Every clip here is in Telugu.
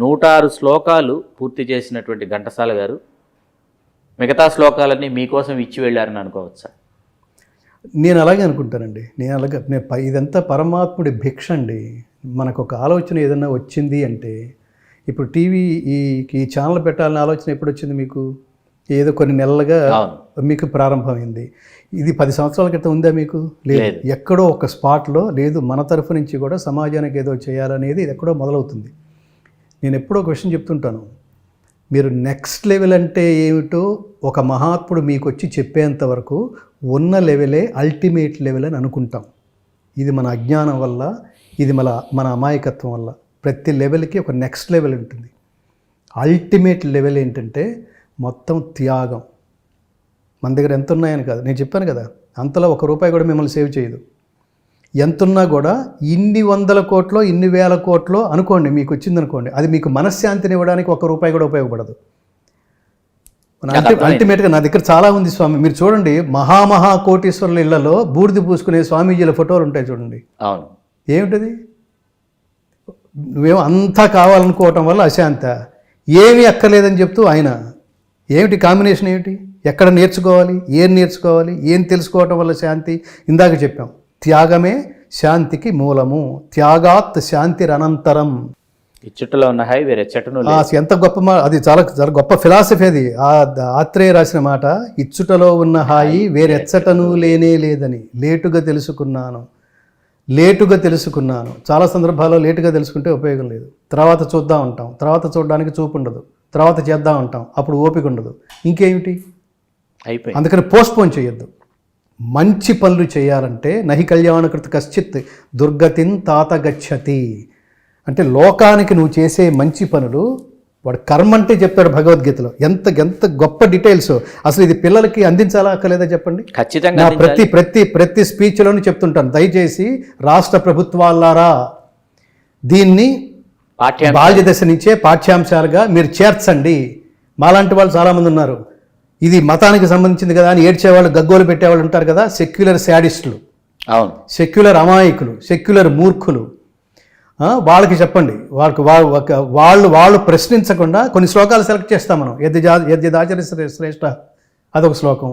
నూట ఆరు శ్లోకాలు పూర్తి చేసినటువంటి ఘంటసాల గారు మిగతా శ్లోకాలన్నీ మీకోసం ఇచ్చి వెళ్ళారని అనుకోవచ్చా? నేను అలాగే అనుకుంటానండి. నేను అలాగే నేను ఇదంతా పరమాత్ముడి భిక్ష అండి. మనకు ఒక ఆలోచన ఏదైనా వచ్చింది అంటే ఇప్పుడు టీవీ ఈ ఈ ఛానల్ పెట్టాలనే ఆలోచన ఎప్పుడు వచ్చింది మీకు? ఏదో కొన్ని నెలలుగా మీకు ప్రారంభమైంది. ఇది పది సంవత్సరాల క్రితం ఉందా మీకు? లేదు. లేదు. ఎక్కడో ఒక స్పాట్లో లేదు మన తరఫు నుంచి కూడా సమాజానికి ఏదో చేయాలనేది ఇది ఎక్కడో మొదలవుతుంది. నేను ఎప్పుడో క్వశ్చన్ చెప్తుంటాను. మీరు నెక్స్ట్ లెవెల్ అంటే ఏమిటో ఒక మహాత్ముడు మీకు వచ్చి చెప్పేంత వరకు ఉన్న లెవెలే అల్టిమేట్ లెవెల్ అని అనుకుంటాం. ఇది మన అజ్ఞానం వల్ల ఇది మన మన అమాయకత్వం వల్ల ప్రతి లెవెల్కి ఒక నెక్స్ట్ లెవెల్ ఉంటుంది. అల్టిమేట్ లెవెల్ ఏంటంటే మొత్తం త్యాగం. మన దగ్గర ఎంత ఉన్నాయని కాదు. నేను చెప్పాను కదా అంతలో ఒక రూపాయి కూడా మిమ్మల్ని సేవ్ చేయదు. ఎంతున్నా కూడా ఇన్ని వందల కోట్లో ఇన్ని వేల కోట్లో అనుకోండి మీకు వచ్చింది అనుకోండి అది మీకు మనశ్శాంతిని ఇవ్వడానికి ఒక రూపాయి కూడా ఉపయోగపడదు. అల్టిమేట్గా నా దగ్గర చాలా ఉంది స్వామి. మీరు చూడండి మహామహా కోటీశ్వరుల ఇళ్ళలో బూడిద పూసుకునే స్వామీజీల ఫోటోలు ఉంటాయి చూడండి. అవును. ఏమిటది? నువ్వేమో అంతా కావాలనుకోవటం వల్ల అశాంత. ఏమీ అక్కర్లేదని చెప్తూ ఆయన. ఏమిటి కాంబినేషన్ ఏమిటి? ఎక్కడ నేర్చుకోవాలి? ఏం నేర్చుకోవాలి? ఏం తెలుసుకోవటం వల్ల శాంతి? ఇందాక చెప్పాం. త్యాగమే శాంతికి మూలము. త్యాగాత్ శాంతిరనంతరం. ఇచ్చుటలో ఉన్న హై వేరే చెట్టును ఎంత గొప్ప అది చాలా చాలా గొప్ప ఫిలాసఫీ అది. ఆ ఆత్రేయ రాసిన మాట ఇచ్చుటలో ఉన్న హాయి వేరెచ్చటను లేనే లేదని. లేటుగా తెలుసుకున్నాను. లేటుగా తెలుసుకున్నాను. చాలా సందర్భాల్లో లేటుగా తెలుసుకుంటే ఉపయోగం లేదు. తర్వాత చూద్దాం అంటాం తర్వాత చూడడానికి చూపు ఉండదు. తర్వాత చేద్దాం అంటాం అప్పుడు ఓపిక ఉండదు. ఇంకేమిటి? అయిపోయింది. అందుకని పోస్ట్పోన్ చేయొద్దు. మంచి పనులు చేయాలంటే నహి కళ్యాణకృత కశ్చిత్ దుర్గతిన్ తాత గచ్చతి. అంటే లోకానికి నువ్వు చేసే మంచి పనులు వాడు కర్మ అంటే చెప్తాడు భగవద్గీతలో. ఎంత ఎంత గొప్ప డీటెయిల్స్. అసలు ఇది పిల్లలకి అందించాలా అక్కర్లేదా చెప్పండి? ఖచ్చితంగా నా ప్రతి ప్రతి ప్రతి స్పీచ్లోనూ చెప్తుంటాను. దయచేసి రాష్ట్ర ప్రభుత్వాలారా దీన్ని బాల్య దశ నుంచే పాఠ్యాంశాలుగా మీరు చేర్చండి. మాలాంటి వాళ్ళు చాలామంది ఉన్నారు. ఇది మతానికి సంబంధించింది కదా అని ఏడ్చేవాళ్ళు గగ్గోలు పెట్టేవాళ్ళు ఉంటారు కదా సెక్యులర్ శాడిస్టులు అవును. సెక్యులర్ అమాయకులు సెక్యులర్ మూర్ఖులు. వాళ్ళకి చెప్పండి. వాళ్ళకి వాళ్ళు వాళ్ళు ప్రశ్నించకుండా కొన్ని శ్లోకాలు సెలెక్ట్ చేస్తాం మనం. యద్య యద్యదాచరి శ్రేష్ఠ అదొక శ్లోకం.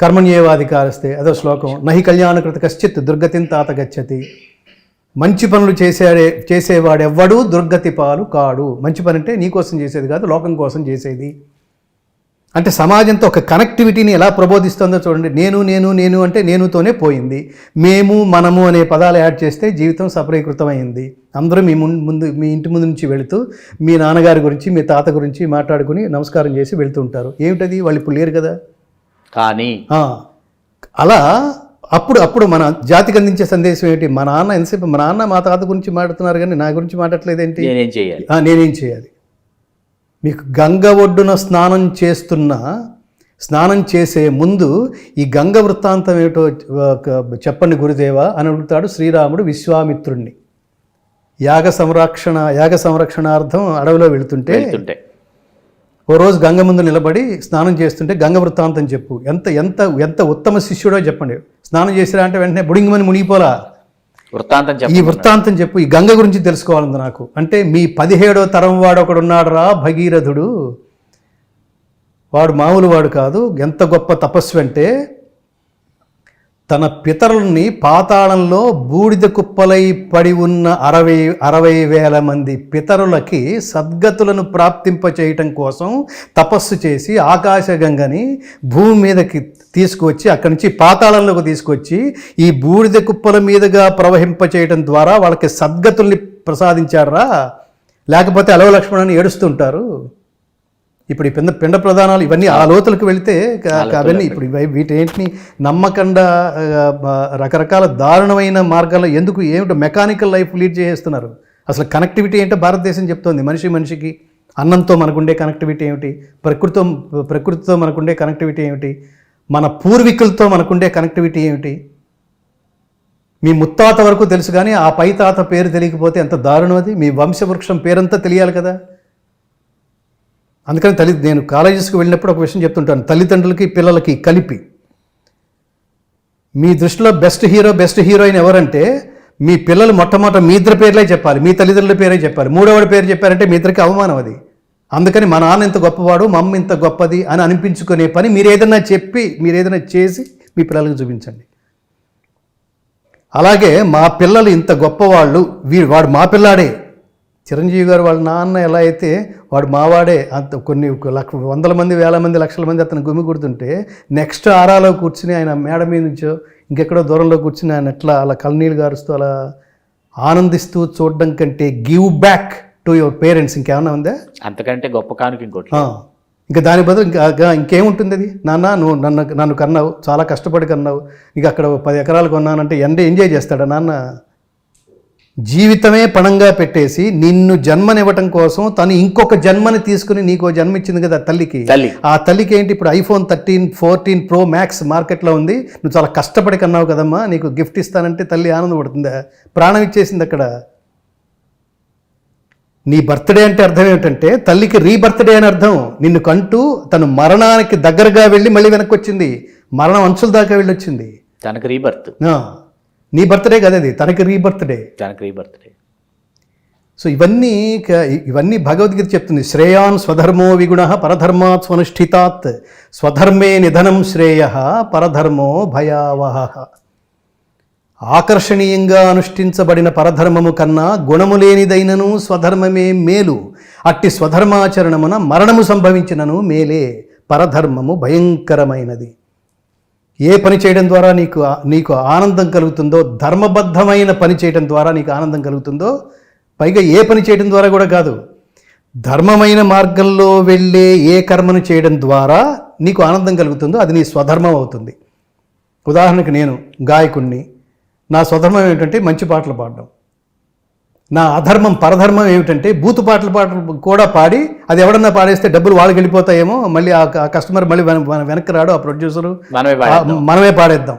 కర్మణ్యేవాధికారస్తే అదొక శ్లోకం. నహి కళ్యాణకృత కశ్చిత్ దుర్గతిని తాత గచ్చతి. మంచి పనులు చేసే చేసేవాడెవ్వడూ దుర్గతి పాలు కాడు. మంచి పని అంటే నీ కోసం చేసేది కాదు లోకం కోసం చేసేది. అంటే సమాజంతో ఒక కనెక్టివిటీని ఎలా ప్రబోధిస్తుందో చూడండి. నేను నేను నేను అంటే నేనుతోనే పోయింది. మేము మనము అనే పదాలు యాడ్ చేస్తే జీవితం సఫలీకృతమైంది. అందరూ మీ ముందు ముందు మీ ఇంటి ముందు నుంచి వెళుతూ మీ నాన్నగారి గురించి మీ తాత గురించి మాట్లాడుకుని నమస్కారం చేసి వెళ్తూ ఉంటారు. ఏమిటది? వాళ్ళు ఇప్పుడు లేరు కదా? కానీ అలా అప్పుడు అప్పుడు మన జాతికి అందించే సందేశం ఏంటి? మా నాన్న ఎంతసేపు మా నాన్న మా తాత గురించి మాట్లాడుతున్నారు కానీ నా గురించి మాట్లాడట్లేదు ఏంటి నేనేం చేయాలి? నేనేం చేయాలి? మీకు గంగ ఒడ్డున స్నానం చేస్తున్న స్నానం చేసే ముందు ఈ గంగ వృత్తాంతం ఏమిటో చెప్పండి గురుదేవా అని అడుగుతాడు శ్రీరాముడు విశ్వామిత్రుణ్ణి. యాగ సంరక్షణ యాగ సంరక్షణార్థం అడవిలో వెళుతుంటే వెళ్తుంటే. ఓ రోజు గంగ ముందు నిలబడి స్నానం చేస్తుంటే గంగ వృత్తాంతం చెప్పు. ఎంత ఎంత ఎంత ఉత్తమ శిష్యుడో చెప్పండి. స్నానం చేసిరా అంటే వెంటనే బుడింగమని మునిగిపోలా. వృత్తాంతం ఈ చెప్ప వృత్తాంతం చెప్పు. ఈ గంగ గురించి తెలుసుకోవాలంది నాకు. అంటే మీ పదిహేడో తరం వాడు ఒకడు ఉన్నాడురా భగీరథుడు. వాడు మామూలు వాడు కాదు. ఎంత గొప్ప తపస్వి అంటే తన పితరుల్ని పాతాళంలో బూడిద కుప్పలై పడి ఉన్న అరవై అరవై వేల మంది పితరులకి సద్గతులను ప్రాప్తింప చేయటం కోసం తపస్సు చేసి ఆకాశగంగని భూమి మీదకి తీసుకువచ్చి అక్కడి నుంచి పాతాళంలోకి తీసుకొచ్చి ఈ బూడిద కుప్పల మీదుగా ప్రవహింప చేయటం ద్వారా వాళ్ళకి సద్గతుల్ని ప్రసాదించారా? లేకపోతే అలవ లక్ష్మణని ఏడుస్తుంటారు? ఇప్పుడు ఈ పిండ పిండ ప్రధానాలు ఇవన్నీ ఆ లోతులకు వెళితే అవన్నీ ఇప్పుడు వీటేంటిని నమ్మకండా రకరకాల దారుణమైన మార్గాల్లో ఎందుకు ఏమిటో మెకానికల్ లైఫ్ లీడ్ చేస్తున్నారు అసలు కనెక్టివిటీ ఏంటో భారతదేశం చెప్తోంది మనిషి మనిషికి. అన్నంతో మనకుండే కనెక్టివిటీ ఏమిటి? ప్రకృతితో ప్రకృతితో మనకుండే కనెక్టివిటీ ఏమిటి? మన పూర్వీకులతో మనకుండే కనెక్టివిటీ ఏమిటి? మీ ముత్తాత వరకు తెలుసు కానీ ఆ పై తాత పేరు తెలియకపోతే ఎంత దారుణం అది? మీ వంశవృక్షం పేరంతా తెలియాలి కదా? అందుకని తల్లి నేను కాలేజెస్కి వెళ్ళినప్పుడు ఒక విషయం చెప్తుంటాను. తల్లిదండ్రులకి పిల్లలకి కలిపి. మీ దృష్టిలో బెస్ట్ హీరో బెస్ట్ హీరోయిన్ ఎవరంటే మీ పిల్లలు మొట్టమొదట మీ ఇద్దరి పేర్లే చెప్పాలి. మీ తల్లిదండ్రుల పేరే చెప్పాలి. మూడోవాడి పేరు చెప్పారంటే మీ ఇద్దరికి అవమానం అది. అందుకని మా నాన్న ఇంత గొప్పవాడు మా అమ్మ ఇంత గొప్పది అని అనిపించుకునే పని మీరు ఏదైనా చెప్పి మీరు ఏదైనా చేసి మీ పిల్లలకు చూపించండి. అలాగే మా పిల్లలు ఇంత గొప్పవాళ్ళు వీడు వాడు మా పిల్లాడే. చిరంజీవి గారు వాళ్ళ నాన్న ఎలా అయితే వాడు మావాడే అంత కొన్ని లక్ష వందల మంది వేల మంది లక్షల మంది అతను గుమి కొడుతుంటే నెక్స్ట్ ఆరాలో కూర్చుని ఆయన మేడ మీద నుంచో ఇంకెక్కడో దూరంలో కూర్చుని ఆయన ఎట్లా అలా కళ్ళనీళ్ళు గారుస్తూ అలా ఆనందిస్తూ చూడడం కంటే give back to your parents ఇంకేమన్నా ఉందా? అంతకంటే గొప్ప కానుక ఇంకోటి ఇంకా దాని బదులు ఇంకా ఇంకా ఇంకేముంటుంది అది? నాన్న నువ్వు నన్ను నన్ను కన్నావు చాలా కష్టపడి కన్నావు. నీకు అక్కడ పది ఎకరాలు కొన్నానంటే ఎండ ఎంజాయ్ చేస్తాడా నాన్న? జీవితమే పణంగా పెట్టేసి నిన్ను జన్మనివ్వటం కోసం తను ఇంకొక జన్మని తీసుకుని నీకు జన్మ ఇచ్చింది కదా తల్లికి. తల్లి. ఆ తల్లికి ఏంటి? ఇప్పుడు iPhone thirteen fourteen pro max మార్కెట్లో ఉంది. నువ్వు చాలా కష్టపడి కన్నావు కదమ్మా. నీకు గిఫ్ట్ ఇస్తానంటే తల్లి ఆనందపడుతుందా? ప్రాణం ఇచ్చేసింది అక్కడ. నీ బర్త్డే అంటే అర్థం ఏమిటంటే తల్లికి రీబర్త్డే అని అర్థం. నిన్ను కంటూ తను మరణానికి దగ్గరగా వెళ్ళి మళ్ళీ వెనక్కి వచ్చింది. మరణం అంచుల దాకా వెళ్ళి వచ్చింది తనకు రీబర్త్. నీ బర్త్డే కదా అది తనకి రీబర్త్డే తనకు రీబర్త్డే సో ఇవన్నీ ఇవన్నీ భగవద్గీత చెప్తుంది. శ్రేయాన్ స్వధర్మో విగుణ పరధర్మాత్ స్వనుష్ఠితాత్. స్వధర్మే నిధనం శ్రేయ పరధర్మో భయావహ. ఆకర్షణీయంగా అనుష్ఠించబడిన పరధర్మము కన్నా గుణము లేనిదైనను స్వధర్మమే మేలు. అట్టి స్వధర్మాచరణమున మరణము సంభవించినను మేలే. పరధర్మము భయంకరమైనది. ఏ పని చేయడం ద్వారా నీకు నీకు ఆనందం కలుగుతుందో ధర్మబద్ధమైన పని చేయడం ద్వారా నీకు ఆనందం కలుగుతుందో పైగా ఏ పని చేయడం ద్వారా కూడా కాదు. ధర్మమైన మార్గంలో వెళ్ళే ఏ కర్మను చేయడం ద్వారా నీకు ఆనందం కలుగుతుందో అది నీ స్వధర్మం అవుతుంది. ఉదాహరణకు నేను గాయకుణ్ణి. నా స్వధర్మం ఏంటంటే మంచి పాటలు పాడడం. నా అధర్మం పరధర్మం ఏమిటంటే బూతు పాటలు పాటలు కూడా పాడి అది ఎవడన్నా పాడేస్తే డబ్బులు వాళ్ళకి వెళ్ళిపోతాయేమో మళ్ళీ ఆ కస్టమర్ మళ్ళీ వెన- వెన- వెనక్కి రాడు ఆ ప్రొడ్యూసరు. మనమే పాడేద్దాం.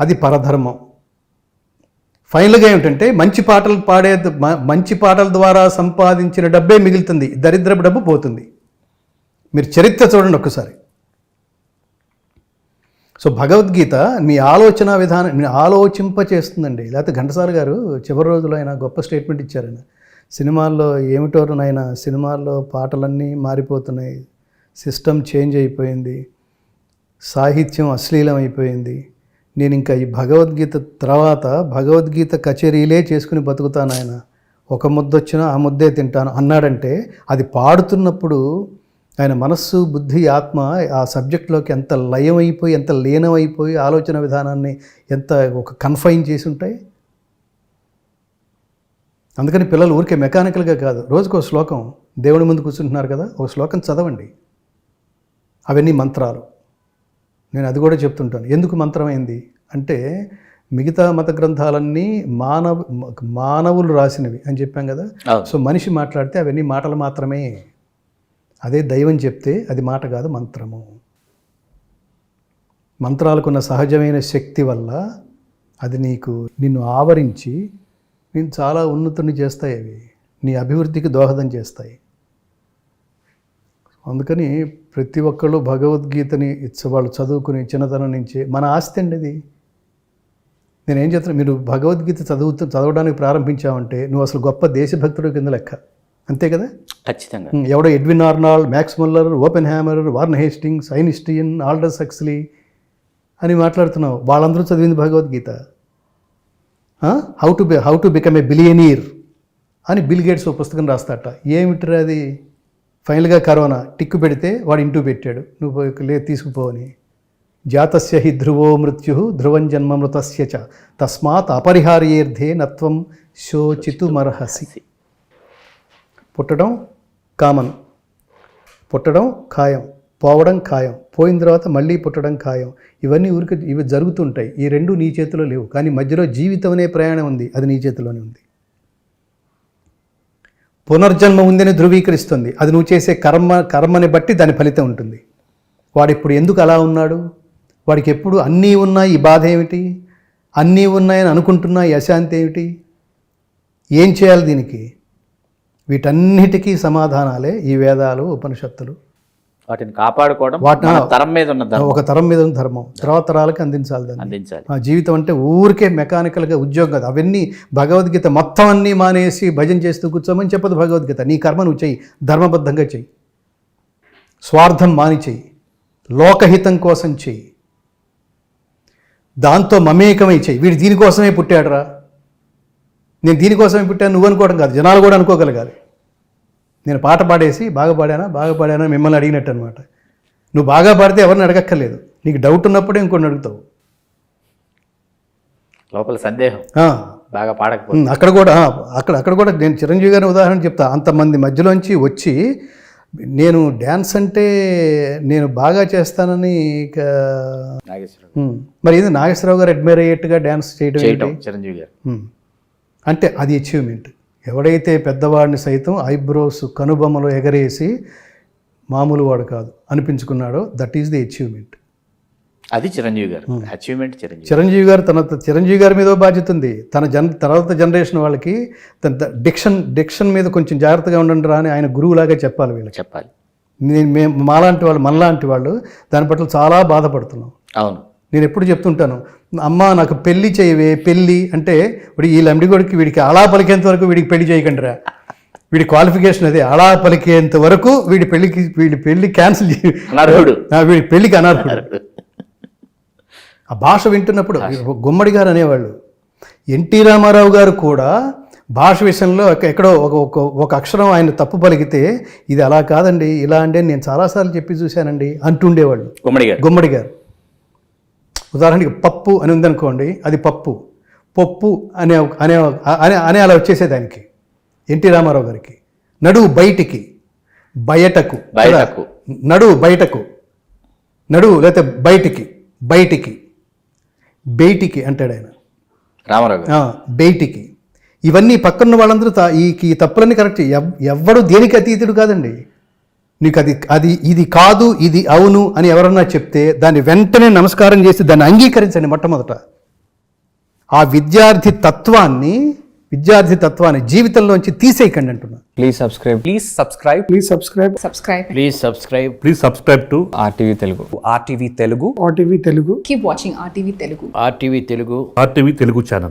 అది పరధర్మం. ఫైనల్గా ఏమిటంటే మంచి పాటలు పాడే మంచి పాటల ద్వారా సంపాదించిన డబ్బే మిగులుతుంది. దరిద్రపు డబ్బు పోతుంది. మీరు చరిత్ర చూడండి ఒక్కసారి. సో భగవద్గీత మీ ఆలోచన విధానం మీ ఆలోచింప చేస్తుందండి లేకపోతే ఘంటసాల గారు చివరి రోజులో ఆయన గొప్ప స్టేట్మెంట్ ఇచ్చారన్న సినిమాల్లో ఏమిటో సినిమాల్లో పాటలన్నీ మారిపోతున్నాయి. సిస్టమ్ చేంజ్ అయిపోయింది. సాహిత్యం అశ్లీలం అయిపోయింది నేను ఇంకా ఈ భగవద్గీత తర్వాత భగవద్గీత కచేరీలే చేసుకుని బతుకుతాను ఆయన. ఒక ముద్ద వచ్చినా ఆ ముద్దే తింటాను అన్నాడంటే అది పాడుతున్నప్పుడు ఆయన మనస్సు బుద్ధి ఆత్మ ఆ సబ్జెక్ట్లోకి ఎంత లయమైపోయి ఎంత లీనమైపోయి ఆలోచన విధానాన్ని ఎంత ఒక కన్ఫైన్ చేసి ఉంటాయి అందుకని పిల్లలు ఊరికే మెకానికల్గా కాదు. రోజుకో శ్లోకం దేవుడి ముందు కూర్చుంటున్నారు కదా ఒక శ్లోకం చదవండి. అవన్నీ మంత్రాలు. నేను అది కూడా చెప్తుంటాను. ఎందుకు మంత్రమైంది? అంటే మిగతా మత గ్రంథాలన్నీ మానవ మానవులు రాసినవి అని చెప్పాం కదా. సో మనిషి మాట్లాడితే అవన్నీ మాటలు మాత్రమే. అదే దైవం చెప్తే అది మాట కాదు మంత్రము. మంత్రాలకున్న సహజమైన శక్తి వల్ల అది నీకు నిన్ను ఆవరించి నేను చాలా ఉన్నతుని చేస్తాయి అవి. నీ అభివృద్ధికి దోహదం చేస్తాయి. అందుకని ప్రతి ఒక్కళ్ళు భగవద్గీతని వాళ్ళు చదువుకుని చిన్నతనం నుంచి మన ఆస్తి అండి అది. నేనేం చెప్తున్నా మీరు భగవద్గీత చదువుతూ చదవడానికి ప్రారంభించావంటే నువ్వు అసలు గొప్ప దేశభక్తుడు కింద లెక్క. అంతే కదా? ఖచ్చితంగా. ఎవడో Edwin Arnold Max Muller Oppenheimer Warren Hastings Einstein Aldous Huxley అని మాట్లాడుతున్నావు. వాళ్ళందరూ చదివింది Bhagavad Gita. How to be how to become a billionaire అని బిల్ గేట్స్ ఓ పుస్తకం రాస్తాట. ఏమిట్రా అది? ఫైనల్గా కరోనా టిక్కు పెడితే వాడు ఇంటూ పెట్టాడు. నువ్వు లే తీసుకుపోవని జాతస్య హి ధ్రువో మృత్యు ధ్రువం జన్మ మృతస్య చ. తస్మాత్ అపరిహార్యేర్థే నత్వం శోచితుమర్హసి. పుట్టడం కామన్. పుట్టడం ఖాయం. పోవడం ఖాయం. పోయిన తర్వాత మళ్ళీ పుట్టడం ఖాయం. ఇవన్నీ ఊరికి ఇవి జరుగుతుంటాయి. ఈ రెండు నీ చేతిలో లేవు. కానీ మధ్యలో జీవితం అనే ప్రయాణం ఉంది. అది నీ చేతిలోనే ఉంది. పునర్జన్మ ఉందని ధృవీకరిస్తుంది. అది నువ్వు చేసే కర్మ కర్మని బట్టి దాని ఫలితం ఉంటుంది. వాడు ఇప్పుడు ఎందుకు అలా ఉన్నాడు? వాడికి ఎప్పుడు అన్నీ ఉన్నాయి? ఈ బాధ ఏమిటి? అన్నీ ఉన్నాయని అనుకుంటున్నా? ఈ అశాంతి ఏమిటి? ఏం చేయాలి దీనికి? వీటన్నిటికీ సమాధానాలే ఈ వేదాలు ఉపనిషత్తులు. వాటిని కాపాడుకోవడం తరం మీద ఉన్న ధర్మం. ఒక తరం మీద ఉన్న ధర్మం. తర్వాత తరాలకు అందించాలి దాన్ని. అందించాలి. ఆ జీవితం అంటే ఊరికే మెకానికల్గా ఉద్యోగం కాదు. అవన్నీ భగవద్గీత మొత్తం అన్నీ మానేసి భజన చేస్తూ కూర్చోమని చెప్పదు భగవద్గీత. నీ కర్మ నువ్వు చెయ్యి. ధర్మబద్ధంగా చెయ్యి. స్వార్థం మాని చెయ్యి. లోకహితం కోసం చెయ్యి. దాంతో మమేకమై చెయ్యి. వీడు దీనికోసమే పుట్టాడురా. నేను దీనికోసమే పుట్టాను నువ్వు అనుకోవడం కాదు జనాలు కూడా అనుకోగలగాలి. నేను పాట పాడేసి బాగా పాడానా బాగా పాడానా మిమ్మల్ని అడిగినట్టు అనమాట నువ్వు బాగా పాడితే ఎవరిని అడగక్కర్లేదు. నీకు డౌట్ ఉన్నప్పుడే ఇంకొన్ని అడుగుతావు. లోపల సందేహం. బాగా పాడకపోతే. అక్కడ కూడా అక్కడ అక్కడ కూడా నేను చిరంజీవి గారిని ఉదాహరణ చెప్తా. అంతమంది మధ్యలోంచి వచ్చి నేను డ్యాన్స్ అంటే నేను బాగా చేస్తానని ఇక మరి ఇది నాగేశ్వరరావు గారు అడ్మైర్ అయ్యేట్టుగా డ్యాన్స్ చేయడం? చిరంజీవి గారు. అంటే అది అచీవ్మెంట్ ఎవడైతే పెద్దవాడిని సైతం ఐబ్రోస్ కనుబొమ్మలు ఎగరేసి మామూలు వాడు కాదు అనిపించుకున్నాడో దట్ ఈస్ ది అచీవ్మెంట్ అది చిరంజీవి గారు. అచీవ్మెంట్ చిరంజీవి చిరంజీవి గారు తన చిరంజీవి గారి మీద బాధ్యత ఉంది. తన జన్ తర్వాత జనరేషన్ వాళ్ళకి తన డిక్షన్ డిక్షన్ మీద కొంచెం జాగ్రత్తగా ఉండండి రా అని ఆయన గురువులాగా చెప్పాలి వీళ్ళకి. చెప్పాలి. నేను మేము మాలాంటి వాళ్ళు మనలాంటి వాళ్ళు దాని పట్ల చాలా బాధపడుతున్నాం. అవును. నేను ఎప్పుడు చెప్తుంటాను అమ్మ నాకు పెళ్ళి చేయవే పెళ్ళి అంటే ఇప్పుడు ఈ లంబడిగొడికి వీడికి అలా పలికేంత వరకు వీడికి పెళ్ళి చేయకండి రా వీడి క్వాలిఫికేషన్ అదే అలా పలికేంత వరకు వీడి పెళ్ళికి వీడి పెళ్ళి క్యాన్సిల్ అనర్హుడు. వీడి పెళ్ళికి అనర్హుడు. ఆ భాష వింటున్నప్పుడు గుమ్మడి గారు అనేవాళ్ళు. ఎన్టీ రామారావు గారు కూడా భాష విషయంలో ఎక్క- ఎక్కడో ఒక ఒక ఒక అక్షరం ఆయన తప్పు పలికితే ఇది అలా కాదండి ఇలా అంటే నేను చాలాసార్లు చెప్పి చూశానండి అంటుండేవాళ్ళు గుమ్మడి గారు. గుమ్మడి గారు. ఉదాహరణకి పప్పు అని ఉందనుకోండి అది పప్పు. పప్పు అనే అనే అనే అనే అలా వచ్చేసేది ఆయనకి ఎన్టీ రామారావు గారికి. నడువు బయటికి. బయటకు. బయటకు. నడువు బయటకు. నడువు లేకపోతే బయటికి. బయటికి. బయటికి అంటాడు ఆయన. రామారావు బయటికి ఇవన్నీ పక్కన్న వాళ్ళందరూ తా- ఈ తప్పులన్నీ కరెక్ట్. ఎవ్- ఎవ్వడు దేనికి అతీతుడు కాదండి. నీకు అది అది ఇది కాదు ఇది అవును అని ఎవరన్నా చెప్తే దాన్ని వెంటనే నమస్కారం చేసి దాన్ని అంగీకరించండి మొట్టమొదట. ఆ విద్యార్థి తత్వాన్ని విద్యార్థి తత్వాన్ని జీవితంలోంచి తీసేయకండి అంటున్నా. Please subscribe please subscribe please subscribe subscribe please subscribe please subscribe to RTV Telugu RTV Telugu RTV Telugu keep watching RTV Telugu RTV Telugu RTV Telugu channel